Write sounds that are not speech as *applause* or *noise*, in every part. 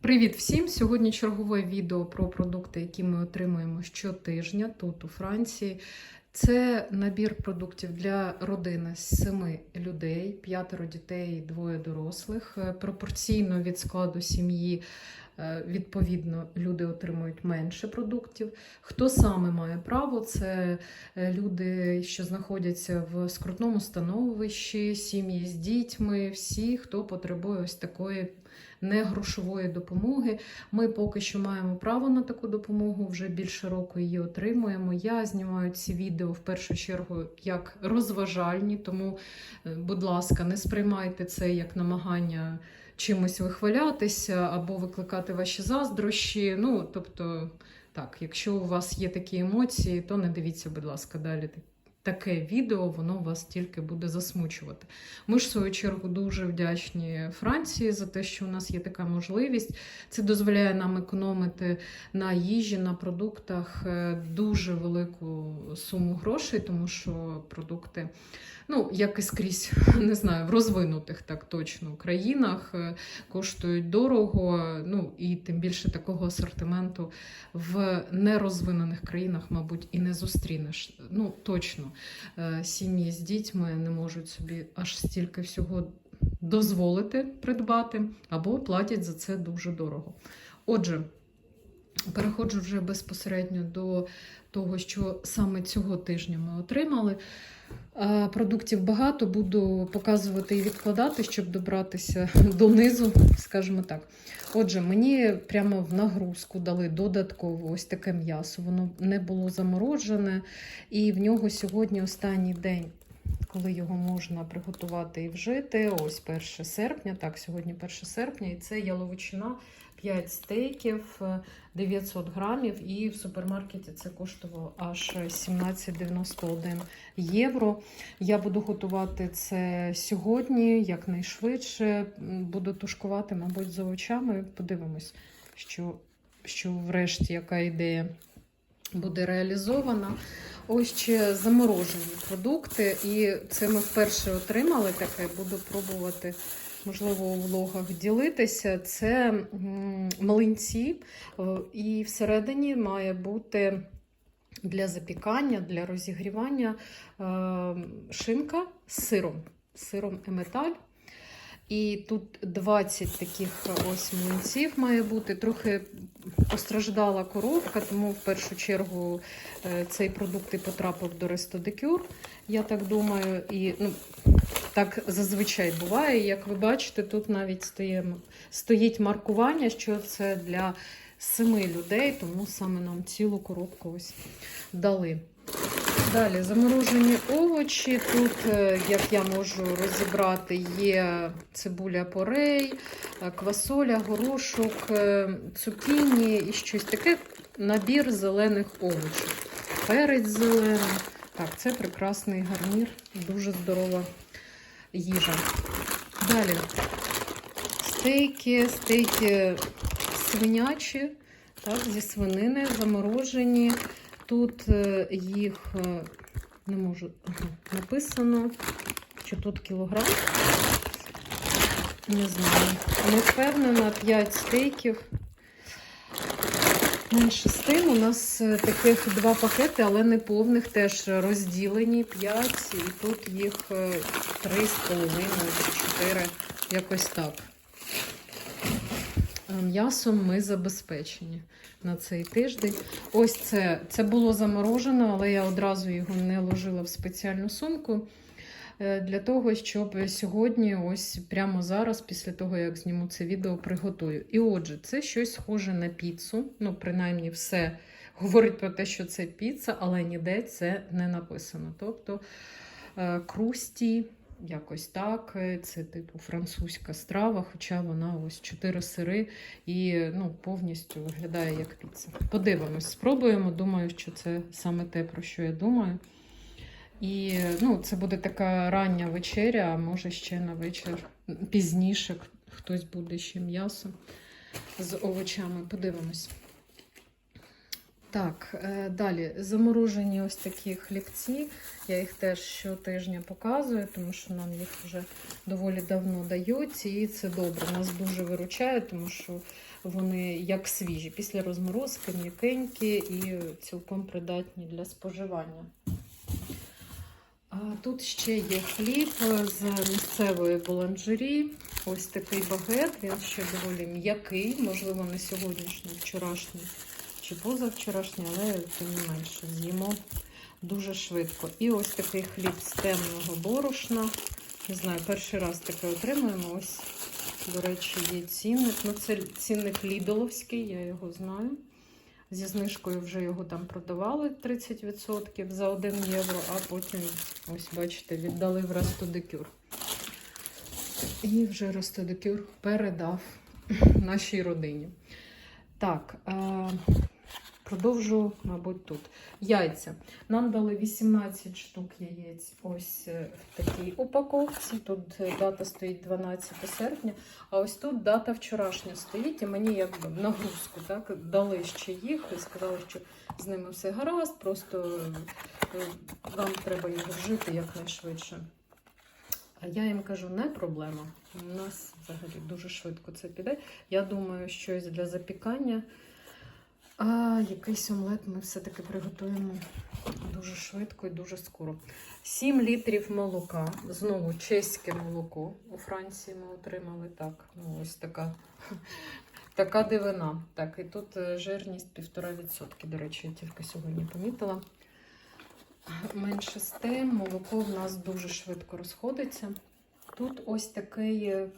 Привіт всім! Сьогодні чергове відео про продукти, які ми отримуємо щотижня тут, у Франції. Це набір продуктів для родини з семи людей, п'ятеро дітей, двоє дорослих. Е, Пропорційно від складу сім'ї, е, відповідно, люди отримують менше продуктів. Хто саме має право? Це е, люди, що знаходяться в скрутному становищі, сім'ї з дітьми, всі, хто потребує ось такої негрошової допомоги. Ми поки що маємо право на таку допомогу, вже більше року її отримуємо. Я знімаю ці відео в першу чергу як розважальні, тому, е, будь ласка, не сприймайте це як намагання чимось вихвалятися або викликати ваші заздрощі. Ну, тобто, так, якщо у вас є такі емоції, то не дивіться, будь ласка, далі таке відео, воно вас тільки буде засмучувати. Ми ж, в свою чергу, дуже вдячні Франції за те, що у нас є така можливість. Це дозволяє нам економити на їжі, на продуктах е, дуже велику суму грошей, тому що продукти. Ну, як і скрізь, *laughs* не знаю, в розвинутих так точно країнах е, коштують дорого. Ну і тим більше такого асортименту в нерозвинених країнах, мабуть, і не зустрінеш. Ну, точно, е, сім'ї з дітьми не можуть собі аж стільки всього дозволити придбати, або платять за це дуже дорого. Отже, переходжу вже безпосередньо до того, що саме цього тижня ми отримали. Е, Продуктів багато, буду показувати і відкладати, щоб добратися *laughs* донизу, скажімо так. Отже, мені прямо в нагрузку дали додатково ось таке м'ясо. Воно не було заморожене, і в нього сьогодні останній день, коли його можна приготувати і вжити. Ось 1 серпня. Так, сьогодні 1 серпня, і це яловичина. 5 стейків, е, 900 грамів, і в супермаркеті це коштувало аж 17,91 євро. Я буду готувати це сьогодні, якнайшвидше. Буду тушкувати, мабуть, за очами. Подивимось, що, що врешті яка ідея буде реалізована. Ось ще заморожені продукти, і це ми вперше отримали таке. Буду пробувати можливо, у влогах ділитися. Це млинці, е, і всередині має бути для запікання, для розігрівання е, шинка з сиром, з сиром еметаль. І тут 20 таких ось млинців має бути. Трохи постраждала коробка, тому в першу чергу е, цей продукт і потрапив до Рестодекюр, я так думаю. І ну, так зазвичай буває. Як ви бачите, тут навіть стоїть, маркування, що це для семи людей, тому саме нам цілу коробку ось дали. Далі заморожені овочі. Тут, е, як я можу розібрати, є цибуля порей, е, квасоля, горошок, е, цукіні і щось таке. Набір зелених овочів. Перець зелений. Так, це прекрасний гарнір, дуже здорова їжа. Далі стейки, стейки свинячі, так, зі свинини заморожені. Тут е, їх е, не можу написано, що тут кілограм. Не знаю. Не впевнена, 5 стейків. Менше з тим, у нас е, таких два пакети, але не повних, теж розділені 5, і тут їх 3,5 4, якось так. Е, М'ясом ми забезпечені на цей тиждень. Ось це це було заморожено, але я одразу його не ложила в спеціальну сумку е, для того, щоб сьогодні, ось прямо зараз, після того, як зніму це відео, приготую. І отже, це щось схоже на піцу. Ну, принаймні, все говорить про те, що це піца, але ніде це не написано. Тобто е, крусті. Якось так, це типу французька страва, хоча вона ось чотири сири і ну, повністю виглядає як піца. Подивимось, спробуємо. Думаю, що це саме те, про що я думаю. І ну, це буде така рання вечеря, а може ще на вечір пізніше хтось буде ще м'ясо з овочами. Подивимось. Так, е, далі заморожені ось такі хлібці. Я їх теж щотижня показую, тому що нам їх вже доволі давно дають, і це добре. Нас дуже виручає, тому що вони як свіжі, після розморозки, м'якенькі і цілком придатні для споживання. Тут ще є хліб з місцевої буланжері. Ось такий багет. Він ще доволі м'який, можливо, не сьогоднішній, вчорашній чи позавчорашній, але тим не менше з'їмо дуже швидко. І ось такий хліб з темного борошна. Не знаю, перший раз таке отримуємо. Ось, до речі, є цінник. Ну, це цінник Лідоловський, я його знаю. Зі знижкою вже його там продавали 30% за 1 євро, а потім, ось бачите, віддали в Ростодекюр. І вже Ростодекюр передав *clears throat* нашій родині. Так, е, продовжу, мабуть, тут. Яйця. Нам дали 18 штук яєць ось е, в такій упаковці. Тут е, дата стоїть 12 серпня, а ось тут дата вчорашня стоїть, і мені якби в нагрузку так, дали ще їх і сказали, що з ними все гаразд, просто е, вам треба їх вжити якнайшвидше. А я їм кажу, не проблема. У нас взагалі дуже швидко це піде. Я думаю, щось для запікання. А якийсь омлет ми все-таки приготуємо дуже швидко і дуже скоро. 7 літрів молока. Знову чеське молоко. У Франції ми отримали так. Ну, ось така, така дивина. Так, і тут е, жирність 1,5%. До речі, я тільки сьогодні помітила. Менше з тим, молоко в нас дуже швидко розходиться. Тут ось такий, е,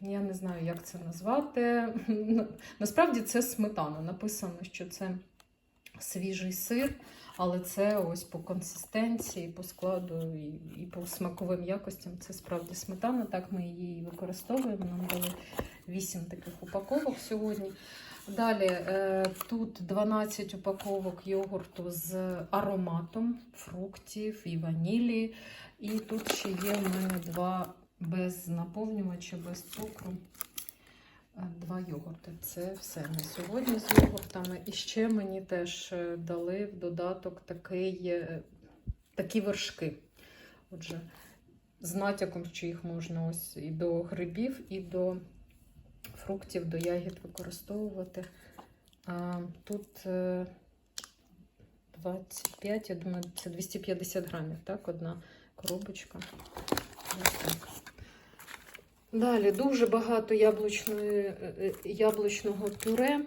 я не знаю, як це назвати. *laughs* Насправді це сметана. Написано, що це свіжий сир, але це ось по консистенції, по складу і, і по смаковим якостям це справді сметана. Так ми її використовуємо. Нам дали 8 таких упаковок сьогодні. Далі е, тут 12 упаковок йогурту з ароматом фруктів і ванілі. І тут ще є в мене два без наповнювача, без цукру. Е, Два йогурти. Це все на сьогодні з йогуртами. І ще мені теж е, дали в додаток такий, е, такі вершки. Отже, з натяком, що їх можна ось і до грибів, і до фруктів, до ягід використовувати. А, тут е, 25, я думаю, це 250 грамів, так, одна коробочка. Ось так. Далі дуже багато яблучної, е, е, яблучного пюре.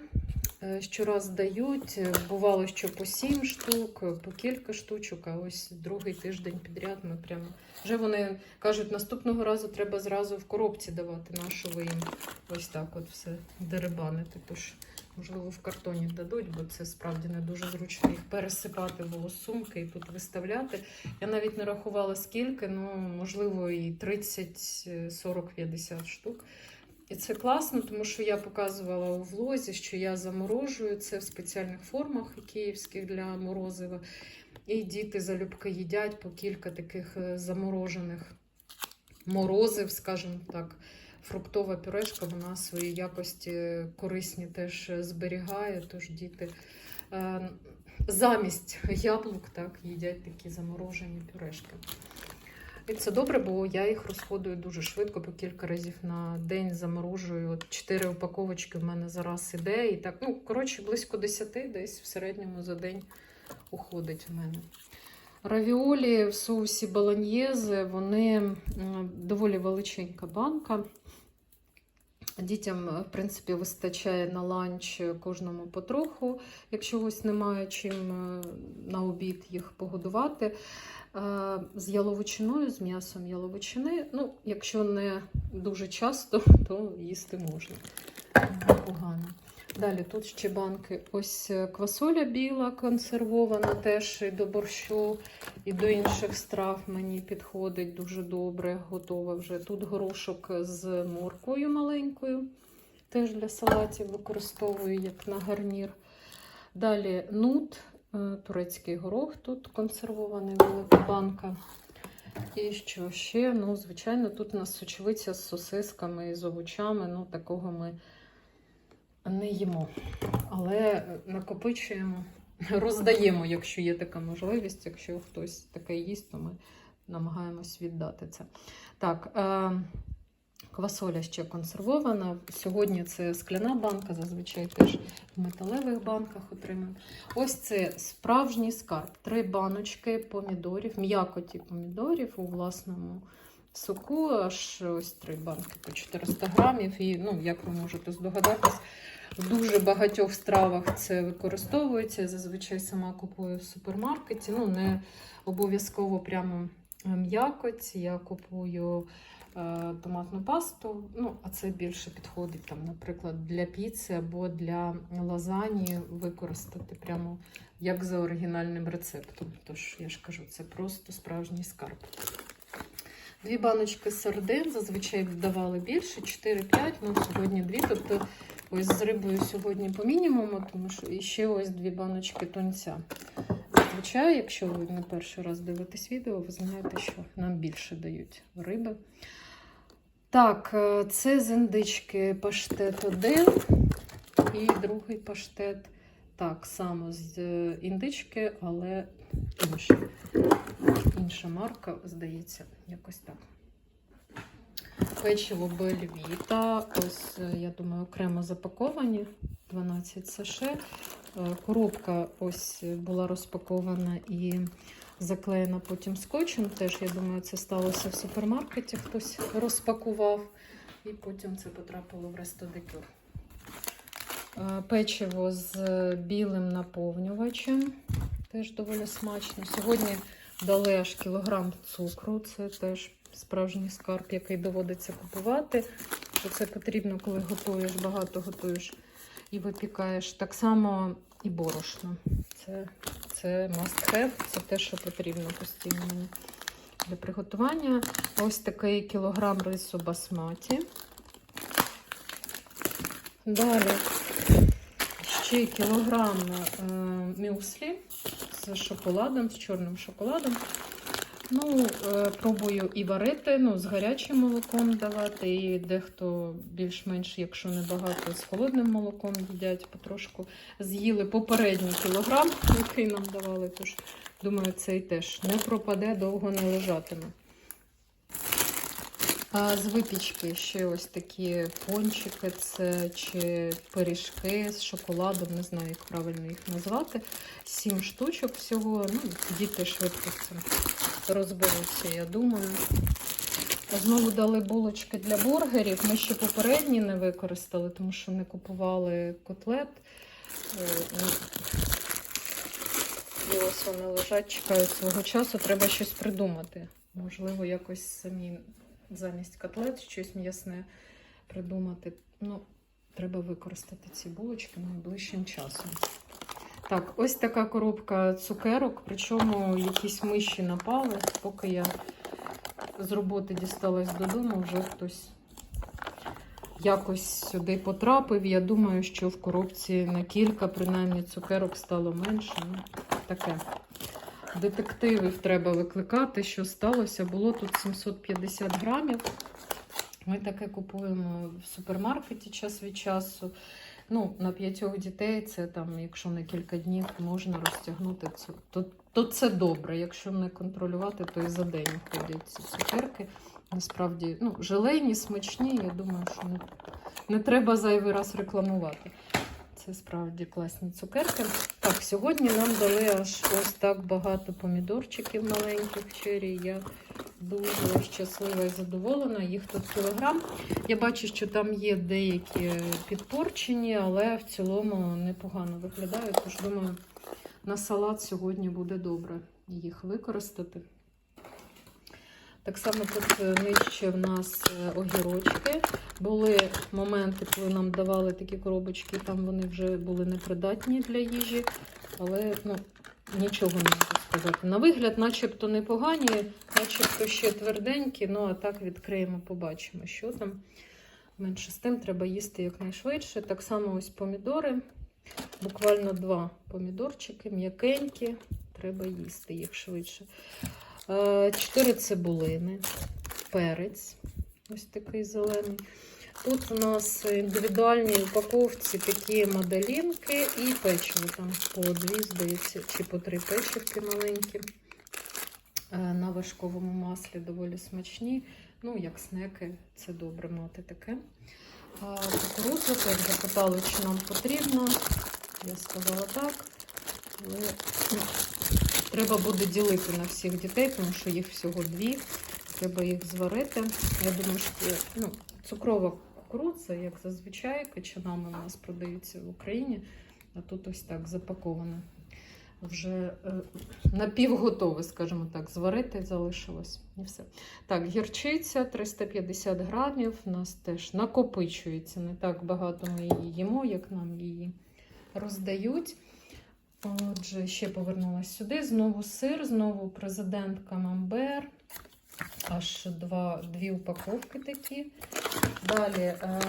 Е, Щораз дають. Бувало, що по 7 штук, по кілька штучок, а ось другий тиждень підряд ми прямо. Вже вони кажуть, наступного разу треба зразу в коробці давати, нашу їм ось так от все деребанити. Тож, можливо, в картоні дадуть, бо це справді не дуже зручно їх пересипати в сумки і тут виставляти. Я навіть не рахувала скільки, ну можливо, і 30, е, 40, 50 штук. І це класно, тому що я показувала у влозі, що я заморожую це в спеціальних формах київських для морозива. І діти залюбки їдять по кілька таких е, заморожених морозив, скажімо так. Фруктова пюрешка, вона свої якості корисні теж зберігає, тож діти е, замість яблук так, їдять такі заморожені пюрешки. І це добре, бо я їх розходую дуже швидко, по кілька разів на день заморожую. От 4 упаковочки в мене зараз іде. І так, ну, коротше, близько 10 десь в середньому за день уходить в мене. Равіолі в соусі баланьєзе, вони доволі величенька банка. Дітям, в принципі, вистачає на ланч кожному потроху, якщо ось немає чим е, на обід їх погодувати. Е, З яловичиною, з м'ясом яловичини. Ну, якщо не дуже часто, *laughs* то їсти можна. Непогано. Далі тут ще банки. Ось е, квасоля біла консервована, теж і до борщу, і до інших страв мені підходить дуже добре, готова вже. Тут горошок з морквою маленькою, теж для салатів використовую як на гарнір. Далі нут, е, турецький горох, тут консервований велика банка. І що ще? Ну, звичайно, тут у нас сочевиця з сосисками і з овочами. Ну, такого ми не їмо, але накопичуємо, *laughs* роздаємо, якщо є така можливість. Якщо хтось таке їсть, то ми намагаємось віддати це. Так, е, квасоля ще консервована. Сьогодні це скляна банка, зазвичай теж в металевих банках отримуємо. Ось це справжній скарб. Три баночки помідорів, м'якоті помідорів у власному соку, аж ось три банки по 400 грамів. І, ну, як ви можете здогадатись, в дуже багатьох стравах це використовується. Я зазвичай сама купую в супермаркеті. Ну, не обов'язково прямо м'якоть. Я купую е, томатну пасту. Ну, а це більше підходить, там, наприклад, для піци або для лазані використати прямо як за оригінальним рецептом. Тож, я ж кажу, це просто справжній скарб. Дві баночки сардин, зазвичай давали більше, 4-5, ну сьогодні дві. Тобто ось з рибою сьогодні по мінімуму, тому що і ще ось дві баночки тунця. Зазвичай, якщо ви не перший раз дивитесь відео, ви знаєте, що нам більше дають риби. Так, е, це з індички паштет один і другий паштет так само з е, індички, але інший. Інша марка, здається, якось так. Печиво Бельвіта. Ось, е, я думаю, окремо запаковані 12 саше. Е, Коробка ось була розпакована і заклеєна потім скотчем. Теж, я думаю, це сталося в супермаркеті. Хтось розпакував, і потім це потрапило в рестодекюр. Е, Печиво з білим наповнювачем. Теж доволі смачно. Сьогодні дали аж кілограм цукру. Це теж справжній скарб, який доводиться купувати. Це потрібно, коли готуєш, багато готуєш і випікаєш. Так само і борошно. Це, це must have, це те, що потрібно постійно для приготування. Ось такий кілограм рису басматі. Далі ще кілограм е, мюслі з шоколадом, з чорним шоколадом. Ну, е, пробую і варити, ну, з гарячим молоком давати, і дехто більш-менш, якщо не багато, з холодним молоком їдять потрошку. З'їли попередній кілограм, *laughs* який нам давали. Тож, думаю, цей теж не пропаде, довго не лежатиме. З випічки ще ось такі пончики, це чи пиріжки з шоколадом, не знаю, як правильно їх назвати. Сім штучок всього. Ну, діти швидко з цим розберуться, я думаю. Знову дали булочки для бургерів. Ми ще попередні не використали, тому що не купували котлет. Е, І ось вони лежать, чекають свого часу. Треба щось придумати. Можливо, якось самі замість котлет щось м'ясне придумати. Ну, треба використати ці булочки найближчим часом. Так, ось така коробка цукерок, причому якісь миші напали. Поки я з роботи дісталась додому, вже хтось якось сюди потрапив. Я думаю, що в коробці на кілька, принаймні, цукерок стало менше. Ну, таке. Детективів треба викликати, що сталося. Було тут 750 грамів. Ми таке купуємо в супермаркеті час від часу. Ну, на п'ятьох дітей це там, якщо на кілька днів можна розтягнути це, то, то це добре. Якщо не контролювати, то і за день ходять ці цукерки. Насправді, ну, желейні, смачні, я думаю, що не, не треба зайвий раз рекламувати. Це справді класні цукерки. Так, сьогодні нам дали аж ось так багато помідорчиків маленьких чері. Я дуже щаслива і задоволена. Їх тут кілограм. Я бачу, що там є деякі підпорчені, але в цілому непогано виглядають. Тож думаю, на салат сьогодні буде добре їх використати. Так само тут е, нижче в нас е, огірочки. Були моменти, коли нам давали такі коробочки, там вони вже були непридатні для їжі, але ну, нічого не можу сказати. На вигляд, начебто непогані, начебто ще тверденькі, ну а так відкриємо, побачимо, що там. Менше з тим треба їсти якнайшвидше. Так само ось помідори. Буквально два помідорчики, м'якенькі. Треба їсти їх швидше. Е, Чотири цибулини, перець, ось такий зелений. Тут у нас індивідуальні упаковці такі моделінки і печиво. Там по дві, здається, чи по три печивки маленькі. Е, На важковому маслі доволі смачні. Ну, як снеки, це добре мати таке. А кукурудза теж запитали, чи нам потрібно. Я сказала так. Але треба буде ділити на всіх дітей, тому що їх всього дві. Треба їх зварити. Я думаю, що ну, цукрова кукурудза, як зазвичай, качанами у нас продаються в Україні, а тут ось так запаковано. Вже е, напівготове, скажімо так, зварити залишилось. І все. Так, гірчиця 350 грамів. У нас теж накопичується. Не так багато ми її їмо, як нам її роздають. Отже, ще повернулася сюди. Знову сир, знову президент Камамбер. Аж два, дві упаковки такі. Далі е,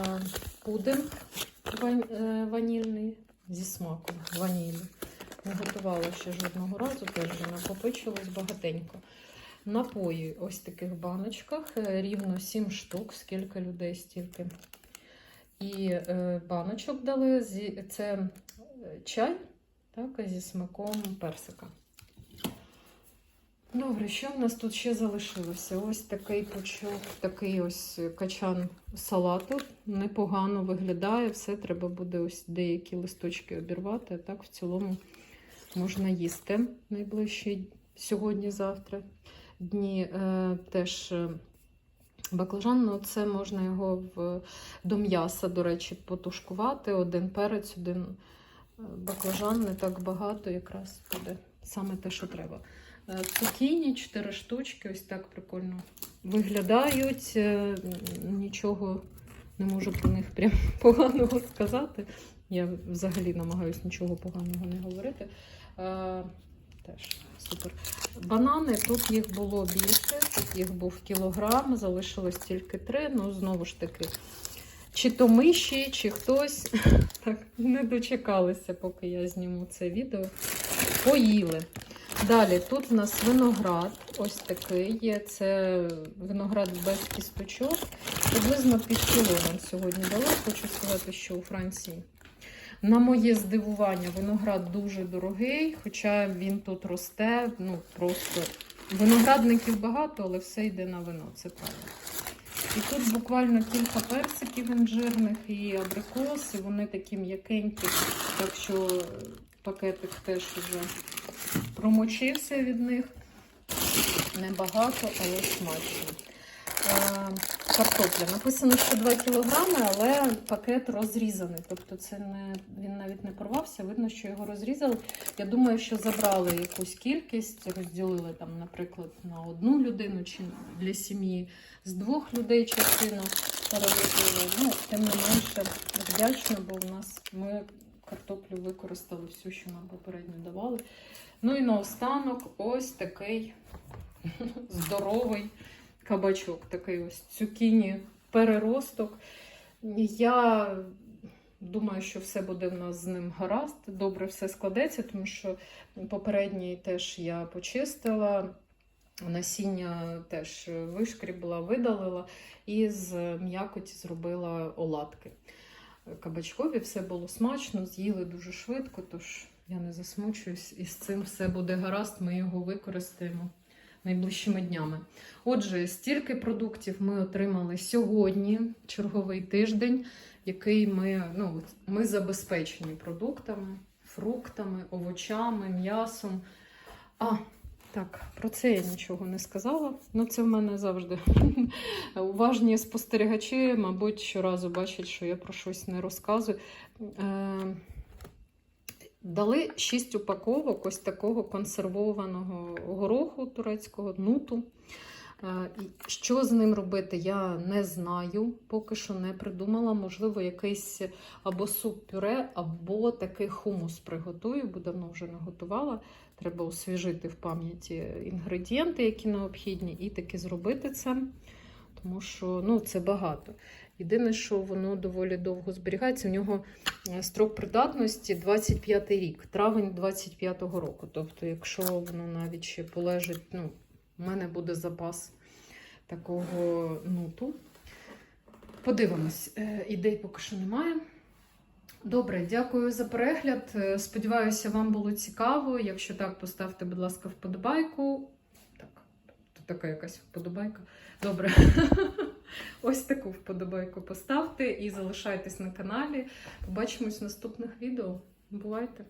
пудинг ван, е, ванільний зі смаком ванілі. Не готувала ще жодного разу, теж накопичилось багатенько. Напої ось таких баночках, е, рівно 7 штук, скільки людей, стільки. І е, баночок дали. Це е, чай так, зі смаком персика. Добре, що в нас тут ще залишилося? Ось такий пучок, такий ось качан салату. Непогано виглядає. Все, треба буде ось деякі листочки обірвати, а так в цілому можна їсти найближчі сьогодні-завтра дні. Е, теж е, баклажан, ну це можна його в, до м'яса, до речі, потушкувати. Один перець, один баклажан, не так багато, якраз буде саме те, що треба. Е, Цукіні 4 штучки, ось так прикольно виглядають. Е, Нічого не можу про них прям *laughs* поганого сказати. Я взагалі намагаюся нічого поганого не говорити. Е, Теж супер. Банани, тут їх було більше, тут їх був кілограм, залишилось тільки три. Ну, знову ж таки, чи то миші, чи хтось *laughs* так не дочекалися, поки я зніму це відео. Поїли. Далі тут в нас виноград, ось такий є. Це виноград без кісточок. Приблизно під кіло нам сьогодні дали. Хочу сказати, що у Франції. На моє здивування, виноград дуже дорогий, хоча він тут росте. Ну просто виноградників багато, але все йде на вино, це правда. І тут буквально кілька персиків інжирних і абрикоси, вони такі м'якенькі, так що пакетик теж вже промочився від них. Небагато, але смачно. Картопля. Написано, що 2 кілограми, але пакет розрізаний. Тобто це не, він навіть не порвався, видно, що його розрізали. Я думаю, що забрали якусь кількість, розділили там, наприклад, на одну людину чи для сім'ї з двох людей частину перелетіли. Ну, тим не менше вдячна, бо в нас ми картоплю використали всю, що нам попередньо давали. Ну і наостанок ось такий *laughs* здоровий кабачок, такий ось цукіні переросток. Я думаю, що все буде в нас з ним гаразд, добре все складеться, тому що попередній теж я почистила. Насіння теж вишкрібла, видалила і з м'якоті зробила оладки. Кабачкові все було смачно, з'їли дуже швидко, тож я не засмучуюсь, і з цим все буде гаразд, ми його використаємо найближчими днями. Отже, стільки продуктів ми отримали сьогодні, черговий тиждень, який ми, ну, ми забезпечені продуктами, фруктами, овочами, м'ясом. А, так, про це я нічого не сказала. Ну, це в мене завжди *laughs* уважні спостерігачі, мабуть, щоразу бачать, що я про щось не розказую. Е, Дали 6 упаковок ось такого консервованого гороху турецького нуту. Е, Що з ним робити, я не знаю, поки що не придумала. Можливо, якийсь або суп-пюре, або такий хумус приготую, бо давно вже не готувала. Треба освіжити в пам'яті інгредієнти, які необхідні, і таки зробити це, тому що ну, це багато. Єдине, що воно доволі довго зберігається. У нього е, строк придатності 25 рік, травень 25-го року. Тобто, якщо воно навіть ще полежить, ну, в мене буде запас такого нуту. Подивимось, е, ідей поки що немає. Добре, дякую за перегляд. Е, сподіваюся, вам було цікаво. Якщо так, поставте, будь ласка, вподобайку. Так, тут така якась вподобайка. Добре. *laughs* Ось таку вподобайку поставте і залишайтесь на каналі. Побачимось в наступних відео. Бувайте!